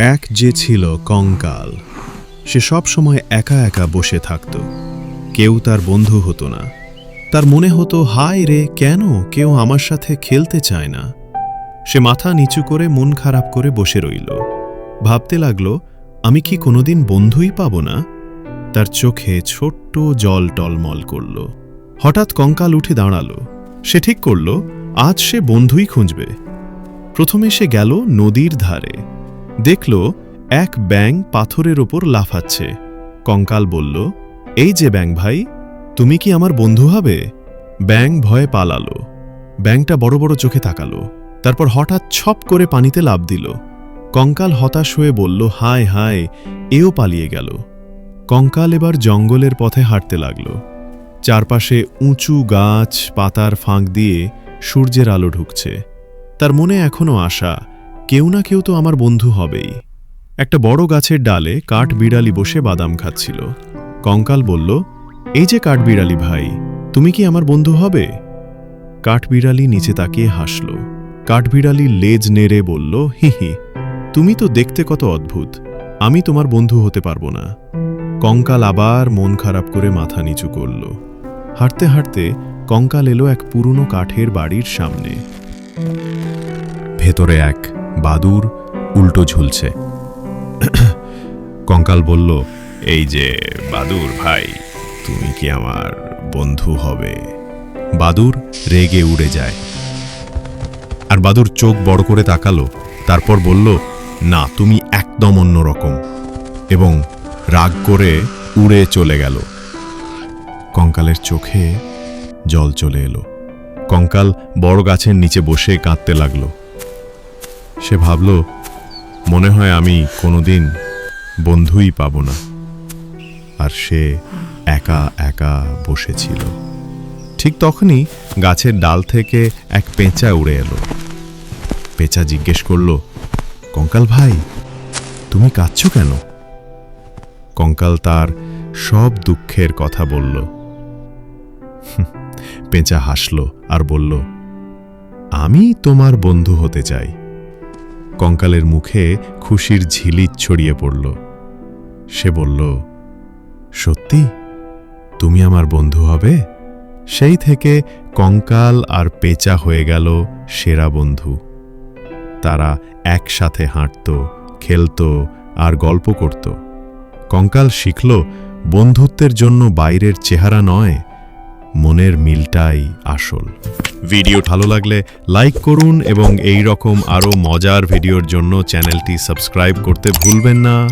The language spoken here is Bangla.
এক যে ছিল কঙ্কাল, সে সব সময় একা একা বসে থাকত। কেউ তার বন্ধু হতো না। তার মনে হতো, হায় রে, কেন কেউ আমার সাথে খেলতে চায় না? সে মাথা নিচু করে মন খারাপ করে বসে রইল। ভাবতে লাগল, আমি কি কোনোদিন বন্ধুই পাব না? তার চোখে ছোট্ট জল টলমল করল। হঠাৎ কঙ্কাল উঠে দাঁড়াল। সে ঠিক করল, আজ সে বন্ধুই খুঁজবে। প্রথমে সে গেল নদীর ধারে। দেখল এক ব্যাং পাথরের ওপর লাফাচ্ছে। কঙ্কাল বলল, এই যে ব্যাং ভাই, তুমি কি আমার বন্ধু হবে? ব্যাং ভয়ে পালালো। ব্যাংটা বড় বড় চোখে তাকালো, তারপর হঠাৎ ছপ করে পানিতে লাভ দিল। কঙ্কাল হতাশ হয়ে বলল, হায় হায়, এও পালিয়ে গেল। কঙ্কাল এবার জঙ্গলের পথে হাঁটতে লাগল। চারপাশে উঁচু গাছ, পাতার ফাঁক দিয়ে সূর্যের আলো ঢুকছে। তার মনে এখনও আশা কেউ না কেউ তো আমার বন্ধু হবেই। একটা বড় গাছের ডালে কাঠ বিড়ালি বসে বাদাম খাচ্ছিল। কঙ্কাল বলল, এই যে কাঠ বিড়ালি ভাই, তুমি কি আমার বন্ধু হবে? কাঠবিড়ালি নিচে তাকিয়ে হাসল। কাঠবিড়ালি লেজ নেড়ে বলল, হি হি, তুমি তো দেখতে কত অদ্ভুত, আমি তোমার বন্ধু হতে পারব না। কঙ্কাল আবার মন খারাপ করে মাথা নিচু করল। হাঁটতে হাঁটতে কঙ্কাল এলো এক পুরনো কাঠের বাড়ির সামনে। ভেতরে এক বাদুর উল্টো ঝুলছে। কঙ্কাল বলল, এই যে বাদুর ভাই, তুমি কি আমার বন্ধু হবে? বাদুর রেগে উড়ে যায়। আর বাদুর চোখ বড় করে তাকালো, তারপর বলল, না, তুমি একদম অন্যরকম এবং রাগ করে উড়ে চলে গেল। কঙ্কালের চোখে জল চলে এলো। কঙ্কাল বড় গাছের নিচে বসে কাঁদতে লাগল। সে ভাবল, মনে হয় আমি কোনোদিন বন্ধুই পাব না। আর সে একা একা বসেছিল। ঠিক তখনই গাছের ডাল থেকে এক পেঁচা উড়ে এলো। পেঁচা জিজ্ঞেস করল, কঙ্কাল ভাই, তুমি কাঁদছ কেন? কঙ্কাল তার সব দুঃখের কথা বলল। পেঁচা হাসল আর বলল, আমি তোমার বন্ধু হতে চাই। কঙ্কালের মুখে খুশির ঝিলিক ছড়িয়ে পড়ল। সে বলল, সত্যি? তুমি আমার বন্ধু হবে? সেই থেকে কঙ্কাল আর পেঁচা হয়ে গেল সেরা বন্ধু। তারা একসাথে হাঁটত, খেলত আর গল্প করত। কঙ্কাল শিখল, বন্ধুত্বের জন্য বাইরের চেহারা নয় মনের মিলটাই আসল। ভিডিও ভালো লাগলে লাইক করুন এবং এই রকম আরও মজার ভিডিওর জন্য চ্যানেলটি সাবস্ক্রাইব করতে ভুলবেন না।